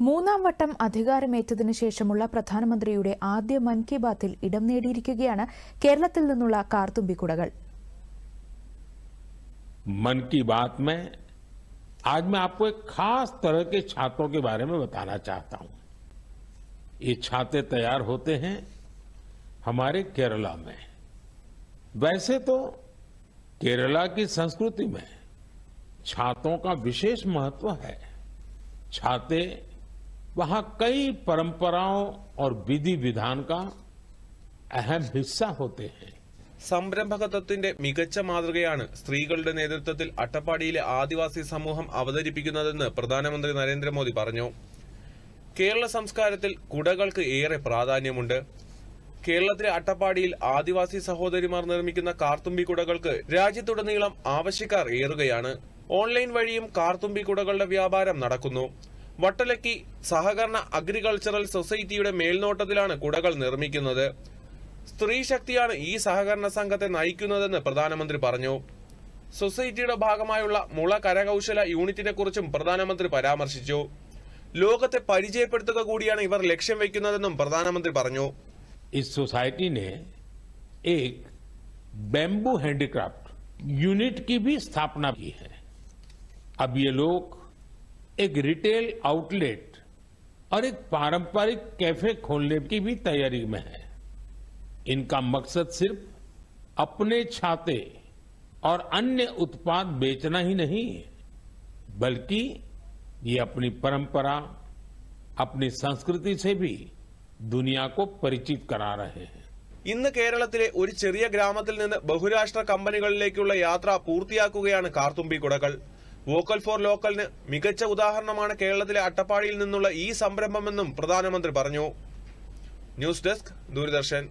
മൂന്നാം വട്ടം അധികാരമേറ്റതിനു ശേഷമുള്ള പ്രധാനമന്ത്രിയുടെ ആദ്യ മൻ കി ബാത്തിൽ ഇടം നേടിയിരിക്കുകയാണ് കേരളത്തിൽ നിന്നുള്ള കാർത്തുമ്പിക്കുടകൾ मन की बात में आज मैं आपको एक खास तरह के छातों के बारे में बताना चाहता हूं ये छाते तैयार होते हैं हमारे केरला में वैसे तो केरला की संस्कृति में छातों का विशेष महत्व है छाते वहां कई परंपराओं और विधि विधान का अहम हिस्सा होते हैं സംരംഭകത്വത്തിന്റെ മികച്ച മാതൃകയാണ് സ്ത്രീകളുടെ നേതൃത്വത്തിൽ അട്ടപ്പാടിയിലെ ആദിവാസി സമൂഹം അവതരിപ്പിക്കുന്നതെന്ന് പ്രധാനമന്ത്രി നരേന്ദ്രമോദി പറഞ്ഞു കേരള സംസ്കാരത്തിൽ കുടകൾക്ക് ഏറെ പ്രാധാന്യമുണ്ട് കേരളത്തിലെ അട്ടപ്പാടിയിൽ ആദിവാസി സഹോദരിമാർ നിർമ്മിക്കുന്ന കാർത്തുമ്പി കുടകൾക്ക് രാജ്യത്തുടനീളം ആവശ്യക്കാർ ഏറുകയാണ് ഓൺലൈൻ വഴിയും കാർത്തുമ്പി കുടകളുടെ വ്യാപാരം നടക്കുന്നു വട്ടലക്കി സഹകരണ അഗ്രികൾച്ചറൽ സൊസൈറ്റിയുടെ മേൽനോട്ടത്തിലാണ് കുടകൾ നിർമ്മിക്കുന്നത് സ്ത്രീ ശക്തിയാണ് ഈ സഹകരണ സംഘത്തെ നയിക്കുന്നതെന്ന് പ്രധാനമന്ത്രി പറഞ്ഞു സൊസൈറ്റിയുടെ ഭാഗമായുള്ള മുള കരകൗശല യൂണിറ്റിനെ കുറിച്ചും പ്രധാനമന്ത്രി പരാമർശിച്ചു ലോകത്തെ പരിചയപ്പെടുത്തുക കൂടിയാണ് ഇവർ ലക്ഷ്യം വയ്ക്കുന്നതെന്നും പ്രധാനമന്ത്രി പറഞ്ഞു इस सोसाइटी ने एक बैम्बू हैंडीक्राफ्ट यूनिट की भी स्थापना की है अब ये लोग एक रिटेल आउटलेट और एक पारंपरिक कैफे खोलने की भी तैयारी में है इनका मकसद सिर्फ अपने छाते और अन्य उत्पाद बेचना ही नहीं है बल्कि ये अपनी परंपरा अपनी संस्कृति से भी दुनिया को परिचित करा रहे हैं ഇന്ന് കേരളത്തിലെ ഒരു ചെറിയ ഗ്രാമത്തിൽ നിന്ന് ബഹുരാഷ്ട്ര കമ്പനികളിലേക്കുള്ള യാത്ര പൂർത്തിയാക്കുകയാണ് കാർത്തുമ്പി കുടകൾ വോക്കൽ ഫോർ ലോക്കലിന് മികച്ച ഉദാഹരണമാണ് കേരളത്തിലെ അട്ടപ്പാടിയിൽ നിന്നുള്ള ഈ സംരംഭമെന്നും പ്രധാനമന്ത്രി പറഞ്ഞു. News desk Doordarshan.